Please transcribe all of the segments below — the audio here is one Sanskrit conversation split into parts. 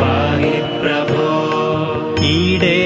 पाहि प्रभो ईडे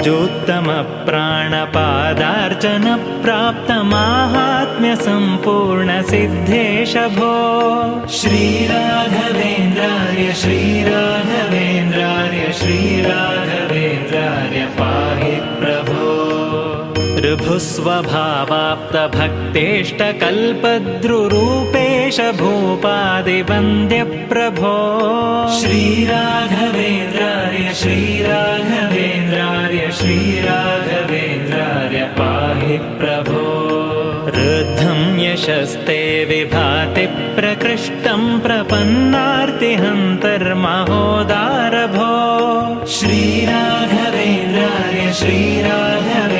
ऋजोत्तमप्राणपादार्चनप्राप्तमाहात्म्यसम्पूर्णसिद्धेश भो श्रीराघवेन्द्राय श्रीराघवेन्द्राय श्रीराघवेन्द्राय पाहि प्रभो ऋभुस्वभावाप्तभक्तेष्टकल्पद्रुरूपेश भूपादिवन्द्यप्रभो। श्रीराघवेन्द्राय श्रीराघवेन्द्राय श्रीराघवेन्द्राय पाहि प्रभो। रुद्धं यशस्ते विभाति प्रकृष्टं प्रपन्नार्तिहन्तर्महोदारभो। श्रीराघवेन्द्राय श्रीराघवेन्द्राय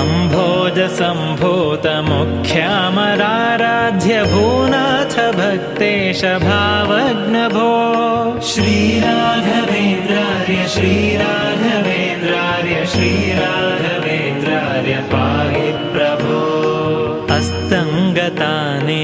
अम्भोजसम्भूतमुख्यामराराध्य भूनाथ भक्तेश भावग्नभो। श्रीराघवेन्द्राय श्रीराघवेन्द्राय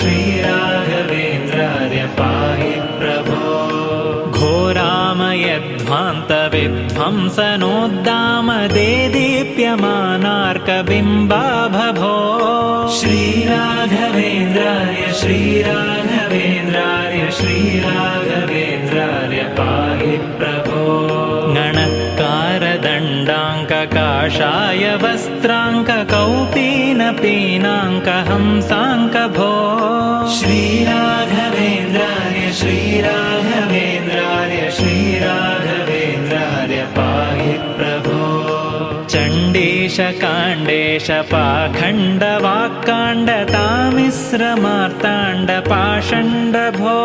श्रीराघवेन्द्रार्य पाहि प्रभो। घोरामयध्वान्तविध्वंसनोद्दामदेदीप्यमानार्कबिम्बाभभो श्रीराघवेन्द्रार्य श्रीराघवेन्द्रार्य श्रीराघवेन्द्रार्य पाहि प्रभो गणत्कारदण्डाङ्ककाषाय वस्त्राङ्ककौपीनपीनाङ्कहंसाङ्कभो श्रीराघवेन्द्रार्य श्रीराघवेन्द्रार्य श्रीराघवेन्द्रार्य पाहि प्रभो। चण्डीशकाण्डेश पाखण्डवाक्काण्डतामिश्रमार्ताण्डपाषण्डभो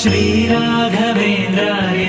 श्रीराघवेन्द्रार्य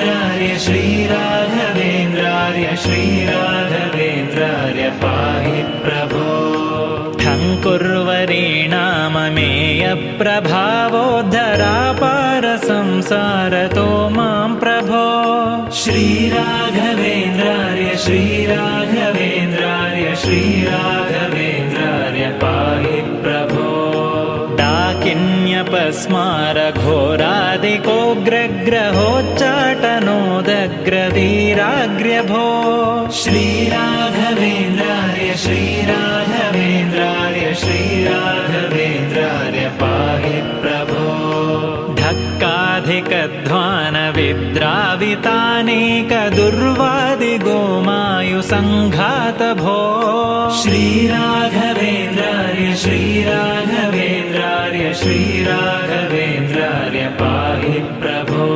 श्रीराघवेन्द्रार्य श्रीराघवेन्द्रार्य पाहि प्रभो। डाकिन्यपस्मारघोरादिकोग्रग्रहोच्चाटनोदग्रवीराग्र्यभो। श्रीराघवेन्द्रार्य धक्काधिकध्वानविद्रावितानेकदुर्वादिगोमायुसङ्घातभो श्रीराघवेन्द्रार्य श्रीराघवेन्द्रार्य श्रीराघवेन्द्रार्य पाहि प्रभो।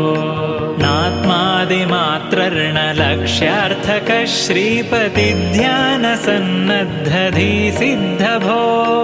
नात्मादिमात्रर्णलक्ष्यार्थकः श्रीपतिध्यानसन्नद्धधीसिद्धभो